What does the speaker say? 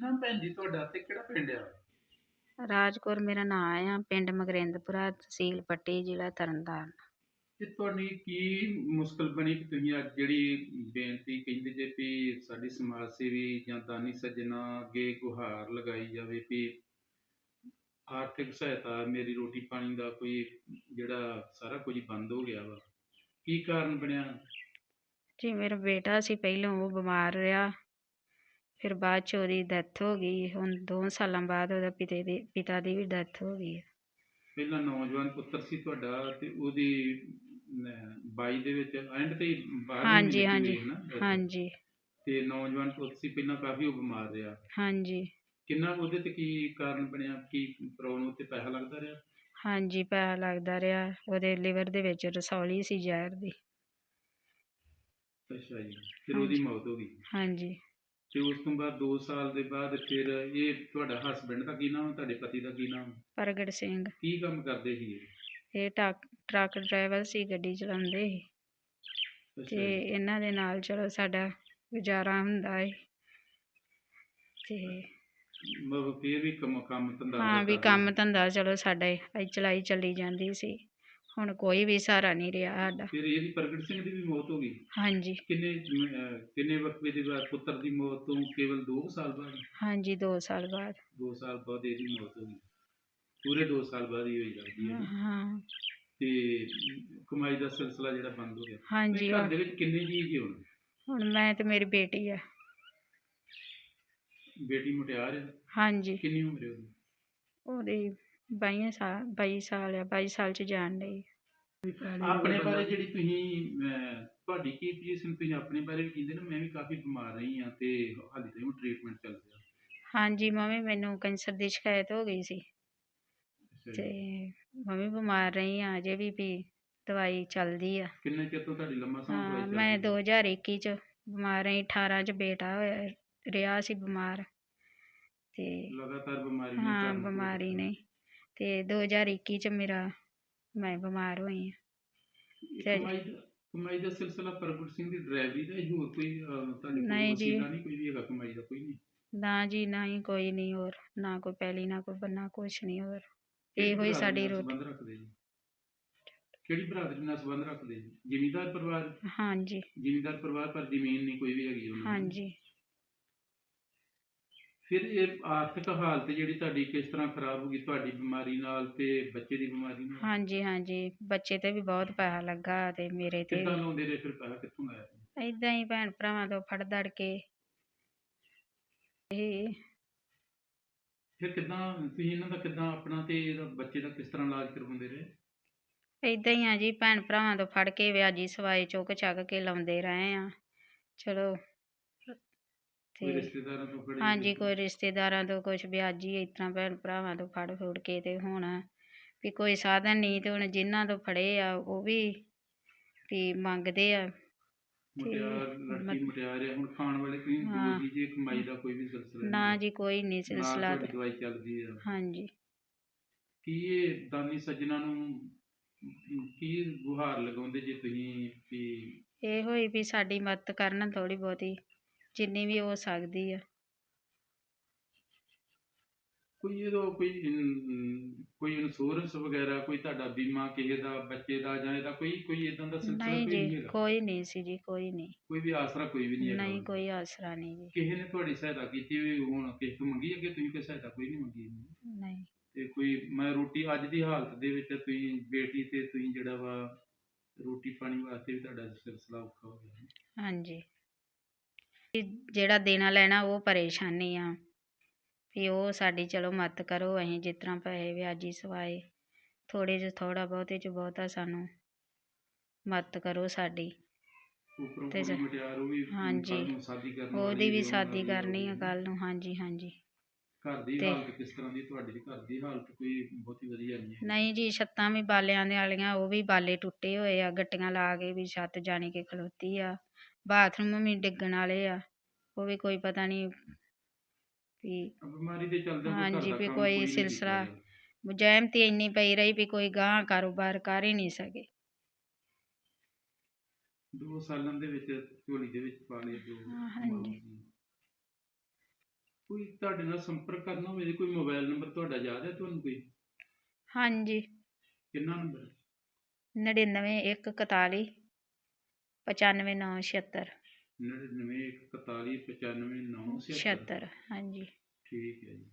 ਨਾਮ ਭੈਣ ਜੀ ਤੁਹਾਡਾ ਤੇ ਕਿਹੜਾ ਪਿੰਡ ਆ? ਰਾਜਕੌਰ ਮੇਰਾ ਨਾਂ ਆ ਪਿੰਡ ਮਗਰਿੰਦਪੁਰਾ ਤਹਿਸੀਲ ਪੱਟੀ ਜ਼ਿਲ੍ਹਾ ਤਰਨਤਾਰਨ। ਤੇ ਤੁਹਾਡੀ ਕੀ ਮੁਸ਼ਕਲ ਬਣੀ ਕਿ ਤੁਸੀਂ ਅੱਜ ਜਿਹੜੀ ਬੇਨਤੀ ਕਹਿੰਦੇ ਜੇ ਵੀ ਸਾਡੀ ਸਮਾਜ ਸੇਵੀ ਜਾਂ ਦਾਨੀ ਸੱਜਣਾ ਅੱਗੇ ਗੁਹਾਰ ਲਗਾਈ ਜਾਵੇ ਵੀ ਆਰਥਿਕ ਸਹਾਇਤਾ ਮੇਰੀ ਰੋਟੀ ਪਾਣੀ ਦਾ ਕੋਈ ਜਿਹੜਾ ਸਾਰਾ ਕੁਝ ਬੰਦ ਹੋ ਗਿਆ ਵਾ ਕੀ ਕਾਰਨ ਬਣਿਆ? ਜੀ ਮੇਰਾ ਬੇਟਾ ਸੀ ਪਹਿਲਾਂ ਉਹ ਬਿਮਾਰ ਰਿਹਾ। ਫਿਰ ਬਾਅਦ ਚ ਉਹਦੀ ਡੈਥ ਹੋ ਗਈ ਹੁਣ ਦੋ ਸਾਲਾਂ ਬਾਅਦ ਉਹਦਾ ਪਿਤੇ ਦੀ ਪਿਤਾ ਦੀ ਵੀ ਡੈਥ ਹੋ ਗਈ ਹੈ। ਪਹਿਲਾਂ ਨੌਜਵਾਨ ਪੁੱਤਰ ਸੀ ਤੁਹਾਡਾ ਤੇ ਉਹਦੀ 22 ਦੇ ਵਿੱਚ ਐਂਡ ਤੇ ਹੀ ਬਾਹਰ ਹਾਂਜੀ ਹਾਂਜੀ ਹਾਂਜੀ ਹਾਂਜੀ। ਤੇ ਨੌਜਵਾਨ ਪੁੱਤ ਸੀ ਪਹਿਲਾਂ ਕਾਫੀ ਉਹ ਬਿਮਾਰ ਰਿਹਾ। ਹਾਂਜੀ। ਕਿੰਨਾ ਉਹਦੇ ਤੇ ਕੀ ਕਾਰਨ ਬਣਿਆ? ਕੀ ਪ੍ਰੋਬਲਮ ਉੱਤੇ ਪੈਸਾ ਲੱਗਦਾ ਰਿਹਾ? ਹਾਂਜੀ ਪੈਸਾ ਲੱਗਦਾ ਰਿਹਾ। ਉਹਦੇ ਲਿਵਰ ਦੇ ਵਿੱਚ ਰਸੌਲੀ ਸੀ ਜ਼ਹਿਰ ਦੀ। ਅੱਛਾ ਜੀ ਫਿਰ ਉਹਦੀ ਹਾਂਜੀ। ਮੌਤ ਹੋ ਗਈ। ਹਾਂਜੀ। ਤੇ ਉਸ ਤੋਂ ਬਾਅਦ 2 ਸਾਲ ਦੇ ਬਾਅਦ ਫਿਰ ਇਹ ਤੁਹਾਡਾ ਹਸਬੰਡ ਦਾ ਕੀ ਨਾਮ ਤੁਹਾਡੇ ਪਤੀ ਦਾ ਕੀ ਨਾਮ ਪ੍ਰਗਟ ਸਿੰਘ। ਕੀ ਕੰਮ ਕਰਦੇ ਸੀ ਇਹ? ਇਹ ਟਰੱਕ ਟਰੱਕ ਡਰਾਈਵਰ ਸੀ ਗੱਡੀ ਚਲਾਉਂਦੇ ਸੀ। ਅੱਛਾ ਤੇ ਜੀ। ਇਹਨਾਂ ਦੇ ਨਾਲ ਚਲੋ ਸਾਡਾ ਗੁਜ਼ਾਰਾ ਹੁੰਦਾ ਹੈ ਤੇ ਮਤਲਬ ਫਿਰ ਵੀ ਕੰਮ ਕੰਮ ਧੰਦਾ ਹਾਂ ਵੀ ਕੰਮ ਧੰਦਾ ਚਲੋ ਸਾਡਾ ਇਹ ਚਲਾਈ ਚੱਲੀ ਜਾਂਦੀ ਸੀ। ਹੁਣ ਕੋਈ ਵੀ ਸਹਾਰਾ ਨਹੀਂ ਰਿਹਾ ਸਾਡਾ। ਫਿਰ ਇਹਦੀ ਪ੍ਰਗਟ ਸਿੰਘ ਦੀ ਵੀ ਮੌਤ ਹੋ ਗਈ? ਹਾਂਜੀ। ਕਿੰਨੇ ਅਹ, ਕਿੰਨੇ ਵਕਤ ਦੇ ਬਾਅਦ ਪੁੱਤਰ ਦੀ ਮੌਤ ਤੋਂ ਕੇਵਲ 2 ਸਾਲ ਬਾਅਦ? ਹਾਂਜੀ 2 ਸਾਲ ਬਾਅਦ। 2 ਸਾਲ ਬਾਅਦ ਇਹਦੀ ਮੌਤ ਹੋ ਗਈ। ਪੂਰੇ 2 ਸਾਲ ਬਾਅਦ ਹੀ ਹੋਈ ਲੱਗਦੀ ਹੈ ਹਾਂ। ਤੇ ਕਮਾਈ ਦਾ ਸਿਲਸਿਲਾ ਜਿਹੜਾ ਬੰਦ ਹੋ ਗਿਆ। ਹਾਂਜੀ ਘਰ ਦੇ ਵਿੱਚ ਕਿੰਨੇ ਜੀ ਜੀ ਹੁਣ? ਹੁਣ ਮੈਂ ਤੇ ਮੇਰੀ ਬੇਟੀ ਆ। ਬੇਟੀ ਮੁਟਿਆਰ ਹੈ। ਹਾਂਜੀ। ਕਿੰਨੀ ਉਮਰ ਹੈ ਉਹਦੀ? ਉਹਦੀ 22 ਸਾਲ 22 ਸਾਲ ਆ 22 ਸਾਲ ਚ ਜਾਣ ਲਈ ਆਪਣੇ ਬਾਰੇ ਜਿਹੜੀ ਤੁਸੀਂ ਅਹ, ਤੁਹਾਡੀ ਕੀ ਪੋਜੀਸ਼ਨ ਤੁਸੀਂ ਆਪਣੇ ਬਾਰੇ ਵੀ ਕਹਿੰਦੇ ਨਾ ਮੈਂ ਵੀ ਕਾਫੀ ਬਿਮਾਰ ਰਹੀ ਹਾਂ ਤੇ ਹਾਲੇ ਤੱਕ ਟ੍ਰੀਟਮੈਂਟ ਚੱਲ ਰਿਹਾ। ਹਾਂਜੀ ਮੰਮੀ ਮੈਨੂੰ ਕੈਂਸਰ ਦੀ ਸ਼ਿਕਾਇਤ ਹੋ ਗਈ ਸੀ। ਅੱਛਾ ਤੇ ਜੀ। ਮੰਮੀ ਬਿਮਾਰ ਰਹੀ ਆ ਅਜੇ ਵੀ ਵੀ ਦਵਾਈ ਚੱਲਦੀ ਆ। ਕਿੰਨੇ ਚਿਰ ਤੋਂ ਤੁਹਾਡੀ ਲੰਮਾ ਸਮਾਂ ਹਾਂ ਦਵਾਈ ਮੈਂ ਚੱਲਦੀ 2021 ਚ ਬਿਮਾਰ ਰਹੀ 18 ਚ ਬੇਟਾ ਹੋਇਆ ਰਿਹਾ ਸੀ ਬਿਮਾਰ। ਤੇ ਲਗਾਤਾਰ ਬਿਮਾਰੀ ਨੇ ਹਾਂ ਤੁਹਾਨੂੰ ਬਿਮਾਰੀ ਨੇ। ਤੇ 2021 ਚ ਮੇਰਾ ਮੈਂ ਬਿਮਾਰ ਹੋਈ ਹਾਂ। ਤੇ- ਕਮਾਈ ਦਾ ਕਮਾਈ ਦਾ ਸਿਲਸਿਲਾ ਪ੍ਰਗਟ ਸਿੰਘ ਦੀ ਡਰਾਈਵਰੀ ਦਾ ਹੀ ਹੋਰ ਕੋਈ ਅਹ, ਤੁਹਾਡੇ ਕੋਲ ਨਹੀਂ ਜੀ। ਵਸੀਲਾ ਨਹੀਂ ਕੋਈ ਵੀ ਹੈਗਾ ਕਮਾਈ ਦਾ ਕੋਈ ਨਹੀਂ। ਨਾ ਜੀ ਨਾ ਹੀ ਕੋਈ ਨਹੀਂ ਹੋਰ ਨਾ ਕੋਈ ਪਹਿਲੀ ਨਾ ਕੋਈ ਬੰਨਾ ਕੁਛ ਨਹੀਂ ਹੋਰ। ਇਹੋ ਹੀ ਸਾਡੀ ਰੋਟੀ ਸੰਬੰਧ ਰੱਖਦੇ ਜੀ? ਕਿਹੜੀ ਬਰਾਦਰੀ ਨਾਲ ਸੰਬੰਧ ਰੱਖਦੇ ਜੀ? ਜ਼ਿਮੀਂਦਾਰ ਪਰਿਵਾਰ? ਹਾਂਜੀ। ਜ਼ਿਮੀਂਦਾਰ ਪਰਿਵਾਰ ਪਰ ਜ਼ਮੀਨ ਨਹੀਂ ਕੋਈ ਵੀ ਹੈਗੀ ਉਹਨਾਂ ਦੀ। ਹਾਂਜੀ। ਫਿਰ ਇਹ ਆਰਥਿਕ ਹਾਲਤ ਜਿਹੜੀ ਤੁਹਾਡੀ ਕਿਸ ਤਰ੍ਹਾਂ ਖਰਾਬ ਹੋ ਗਈ? ਤੁਹਾਡੀ ਬਿਮਾਰੀ ਨਾਲ ਤੇ ਬੱਚੇ ਦੀ ਬਿਮਾਰੀ ਨਾਲ? ਹਾਂਜੀ ਹਾਂਜੀ। ਬੱਚੇ ਤੇ ਵੀ ਬਹੁਤ ਪੈਸਾ ਲੱਗਾ ਤੇ ਮੇਰੇ ਤੇ ਕਿੱਦਾਂ ਲਾਉਂਦੇ ਰਹੇ ਫਿਰ ਪੈਸਾ? ਕਿੱਥੋਂ ਆਇਆ ਏਦਾਂ ਹੀ ਭੈਣ ਭਰਾਵਾਂ ਤੋਂ ਫੜ ਦੜ ਕੇ ਇਹ ਫਿਰ ਕਿੱਦਾਂ ਤੁਸੀਂ ਇਹਨਾਂ ਦਾ ਕਿੱਦਾਂ ਆਪਣਾ ਤੇ ਇਹਦਾ ਬੱਚੇ ਦਾ ਕਿਸ ਤਰ੍ਹਾਂ ਇਲਾਜ ਕਰਵਾਉਂਦੇ ਰਹੇ? ਏਦਾਂ ਹੀ ਆ ਜੀ ਭੈਣ ਭਰਾਵਾਂ ਤੋਂ ਫੜ ਕੇ ਵਿਆਜੀ ਸਵਾਈ ਚੁੱਕ ਚੱਕ ਕੇ ਲਾਉਂਦੇ ਰਹੇ ਆ। ਚਲੋ। ਕੋਈ ਤੇ ਰਿਸ਼ਤੇਦਾਰਾਂ ਤੋਂ ਫੜੇ ਹਾਂਜੀ ਕੋਈ ਰਿਸ਼ਤੇਦਾਰਾਂ ਤੋਂ ਕੁਝ ਵਿਆਜੀ ਇਸ ਤਰ੍ਹਾਂ ਭੈਣ ਭਰਾਵਾਂ ਤੋਂ ਫੜ ਫੁੜ ਕੇ ਤੇ ਹੁਣ ਵੀ ਕੋਈ ਸਾਧਨ ਨਹੀਂ ਤੇ ਹੁਣ ਜਿਨ੍ਹਾਂ ਤੋਂ ਫੜੇ ਆ ਉਹ ਵੀ ਵੀ ਮੰਗਦੇ ਆ। ਮੁਟਿਆਰ ਮਤ- ਲੜਕੀ ਮੁਟਿਆਰ ਹੈ ਹੁਣ ਖਾਣ ਵਾਲੇ ਕੋਈ ਹਾਂ। ਦੂਜੀ ਜੇ ਕਮਾਈ ਦਾ ਕੋਈ ਵੀ ਸਿਲਸਿਲਾ ਨਹੀਂ। ਨਾ। ਜੀ ਕੋਈ ਨਹੀਂ ਸਿਲਸਿਲਾ ਦਵਾਈ ਚੱਲਦੀ ਹਾਂਜੀ। ਕੀ ਇਹ ਦਾਨੀ ਸੱਜਣਾ ਨੂੰ ਕੀ ਗੁਹਾਰ ਲਗਾਉਂਦੇ ਜੇ ਤੁਸੀਂ ਵੀ? ਇਹੋ ਹੀ ਵੀ ਸਾਡੀ ਮਦਦ ਕਰਨ ਥੋੜੀ ਬਹੁਤੀ। ਜਿੰਨੀ ਵੀ ਹੋ ਸਕਦੀ ਆ। ਕੋਈ ਇਹਦਾ ਕੋਈ ਇਨ- ਕੋਈ ਇੰਸ਼ੋਰੈਂਸ ਵਗੈਰਾ ਕੋਈ ਤੁਹਾਡਾ ਬੀਮਾ ਕਿਸੇ ਦਾ ਬੱਚੇ ਦਾ ਜਾਂ ਇਹਦਾ ਕੋਈ ਕੋਈ ਇਦਾਂ ਦਾ ਸਿਲਸਿਲਾ ਨਹੀਂ ਕੋਈ ਨਹੀਂ ਜੀ ਹੈਗਾ? ਕੋਈ ਨਹੀਂ ਸੀ ਜੀ ਕੋਈ ਨਹੀਂ। ਕੋਈ ਵੀ ਆਸਰਾ ਕੋਈ ਵੀ ਨਹੀਂ ਹੈਗਾ ਨਹੀਂ ਕੋਈ ਆਸਰਾ ਨਹੀਂ ਜੀ। ਕਿਸੇ ਨੇ ਤੁਹਾਡੀ ਸਹਾਇਤਾ ਕੀਤੀ ਵੀ ਹੁਣ ਕਿਸੇ ਤੋਂ ਮੰਗੀ ਅੱਗੇ ਤੁਸੀਂ ਕੋਈ ਸਹਾਇਤਾ ਕੋਈ ਨਹੀਂ ਮੰਗੀ ਨਹੀਂ। ਤੇ ਕੋਈ ਮੈਂ ਰੋਟੀ ਅੱਜ ਦੀ ਹਾਲਤ ਦੇ ਵਿੱਚ ਤੁਸੀਂ ਬੇਟੀ ਤੇ ਤੁਸੀਂ ਜਿਹੜਾ ਵਾ ਰੋਟੀ ਪਾਣੀ ਵਾਸਤੇ ਵੀ ਤੁਹਾਡਾ ਸਿਲਸਿਲਾ ਔਖਾ ਹੋ ਗਿਆ। ਹਾਂਜੀ। ਵੀ ਜਿਹੜਾ ਦੇਣਾ ਲੈਣਾ ਉਹ ਪਰੇਸ਼ਾਨੀ ਆ। ਵੀ ਉਹ ਸਾਡੀ ਚਲੋ ਮਦਦ ਕਰੋ ਅਸੀਂ ਜਿਸ ਤਰ੍ਹਾਂ ਪੈਸੇ ਵਿਆਜੀ ਸਵਾਏ ਥੋੜੇ ਜਿਹਾ ਥੋੜਾ ਬਹੁਤੇ ਚ ਬਹੁਤਾ ਸਾਨੂੰ ਮਦਦ ਕਰੋ ਸਾਡੀ। ਤੇ ਜ- ਹਾਂਜੀ। ਉਹਦੀ ਵੀ ਸ਼ਾਦੀ ਕਰਨੀ ਆ। ਕੱਲ ਨੂੰ ਹਾਂਜੀ ਹਾਂਜੀ। ਘਰ ਦੀ ਤੇ- ਹਾਲਤ ਕਿਸ ਤਰ੍ਹਾਂ ਦੀ ਤੁਹਾਡੀ ਦੀ ਘਰ ਦੀ ਹਾਲਤ ਕੋਈ ਬਹੁਤੀ ਵਧੀਆ ਨਹੀਂ ਹੈ। ਨਹੀਂ ਜੀ ਛੱਤਾਂ ਵੀ ਬਾਲਿਆਂ ਦੇ ਵਾਲੀਆਂ ਉਹ ਵੀ ਬਾਲੇ ਟੁੱਟੇ ਹੋਏ ਆ ਗੱਟੀਆਂ ਲਾ ਕੇ ਵੀ ਛੱਤ ਜਾਣੀ ਕਿ ਖਲੋਤੀ ਆ। ਬਾਥਰੂਮ ਵੀ ਡਿੱਗਣ ਵਾਲੇ ਆ। ਉਹ ਵੀ ਕੋਈ ਪਤਾ ਨਹੀਂ ਵੀ ਬਿਮਾਰੀ ਦੇ ਚੱਲਦੇ ਹਾਂਜੀ, ਵੀ ਕੋਈ ਸਿਲਸਿਲਾ ਮੁਜਾਇਮਤੀ ਇੰਨੀ ਪਈ ਰਹੀ ਵੀ ਕੋਈ ਗਾਂ ਕਾਰੋਬਾਰ ਕਰ ਹੀ ਨਹੀਂ ਸਕੇ। ਦੋ ਸਾਲਾਂ ਦੇ ਵਿੱਚ ਝੋਲੀ ਦੇ ਵਿੱਚ ਪਾ ਲਏ ਜੋ ਹਾਂ, ਹਾਂਜੀ। ਕੋਈ ਤੁਹਾਡੇ ਨਾਲ ਸੰਪਰਕ ਕਰਨਾ ਹੋਵੇ ਕੋਈ ਮੋਬਾਈਲ ਨੰਬਰ ਤੁਹਾਡਾ ਯਾਦ ਹੈ ਤੁਹਾਨੂੰ ਕੋਈ? ਹਾਂਜੀ। ਕਿੰਨਾ ਨੰਬਰ ਨੜਿਨਵੇਂ ਇੱਕ ਇਕਤਾਲੀ ਪਚਾਨਵੇਂ ਨੌ ਛਿਹੱਤਰ 99 41 95 9 ਛਿਹੱਤਰ ਹਾਂਜੀ। ਠੀਕ ਹੈ ਜੀ।